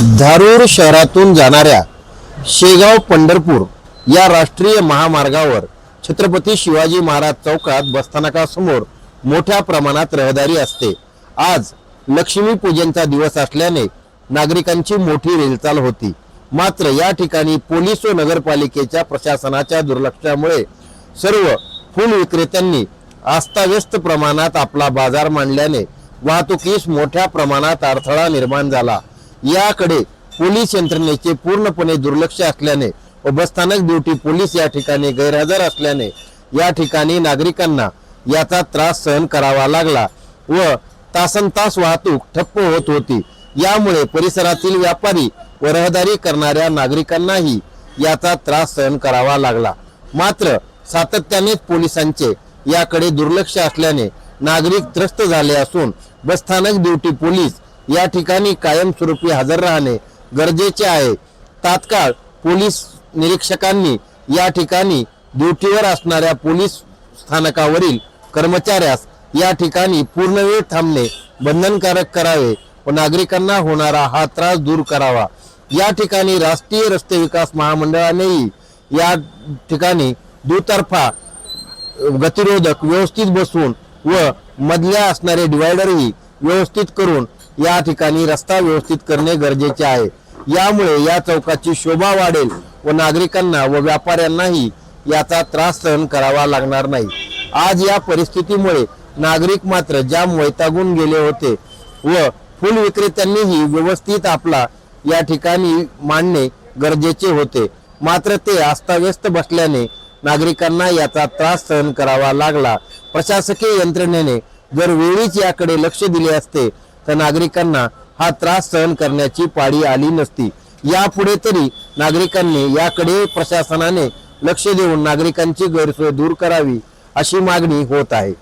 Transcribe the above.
धारूर शहरातून जाणाऱ्या शेगाव पंढरपूर या राष्ट्रीय महामार्गावर छत्रपती शिवाजी महाराज चौकात बसस्थानकासमोर मोठ्या प्रमाणात रहदारी असते. आज लक्ष्मी पूजनचा दिवस असल्याने नागरिकांची मोठी रेलचाल होती. मात्र या ठिकाणी पोलीस व नगरपालिकेच्या प्रशासनाच्या दुर्लक्षामुळे सर्व फुल विक्रेत्यांनी आस्थाव्यस्त प्रमाणात आपला बाजार मांडल्याने वाहतुकीस मोठ्या प्रमाणात अडथळा निर्माण झाला. याकडे पोलीस यंत्रणेचे पूर्णपणे दुर्लक्ष असल्याने व बसस्थानक ड्युटी पोलीस या ठिकाणी गैरहजर असल्याने या ठिकाणी नागरिकांना याचा त्रास सहन करावा लागला व तासन तास वाहतूक ठप्प होत होती. यामुळे परिसरातील व्यापारी व रहदारी करणाऱ्या नागरिकांनाही याचा त्रास सहन करावा लागला. मात्र सातत्यानेच पोलिसांचे याकडे दुर्लक्ष असल्याने नागरिक त्रस्त झाले असून बसस्थानक ड्युटी पोलीस या ठिकाणी कायमस्वरूपी हजर राहणे गरजेचे आहे. तात्काळ पोलीस निरीक्षकांनी या ठिकाणी ड्युटीवर असणाऱ्या पोलीस स्थानकावरील कर्मचाऱ्यास या ठिकाणी पूर्णवेळ थांबणे बंधनकारक करावे व नागरिकांना होणारा हा त्रास दूर करावा. या ठिकाणी राष्ट्रीय रस्ते विकास महामंडळानेही या ठिकाणी दुतर्फा गतिरोधक व्यवस्थित बसवून व मधल्या असणारे डिवायडरही व्यवस्थित करून या ठिकाणी रस्ता व्यवस्थित करणे गरजेचे आहे. यामुळे या चौकाची शोभा वाढेल व नागरिकांना व व्यापाऱ्यांनाही याचा त्रास सहन करावा लागणार नाही. आज या परिस्थितीमुळे नागरिक मात्र जाम वैतागून गेले होते व फुल विक्रेत्यांनीही व्यवस्थित आपला या ठिकाणी मांडणे गरजेचे होते. मात्र ते अस्ताव्यस्त बसल्याने नागरिकांना याचा त्रास सहन करावा लागला. प्रशासकीय यंत्रणेने जर वेळीच याकडे लक्ष दिले असते. तर नागरिकांना हा त्रास सहन करण्याची पाळी आली नसती. यापुढे तरी नागरिकांनी याकडे प्रशासनाने लक्ष देऊन नागरिकांची गैरसोय दूर करावी अशी मागणी होत आहे.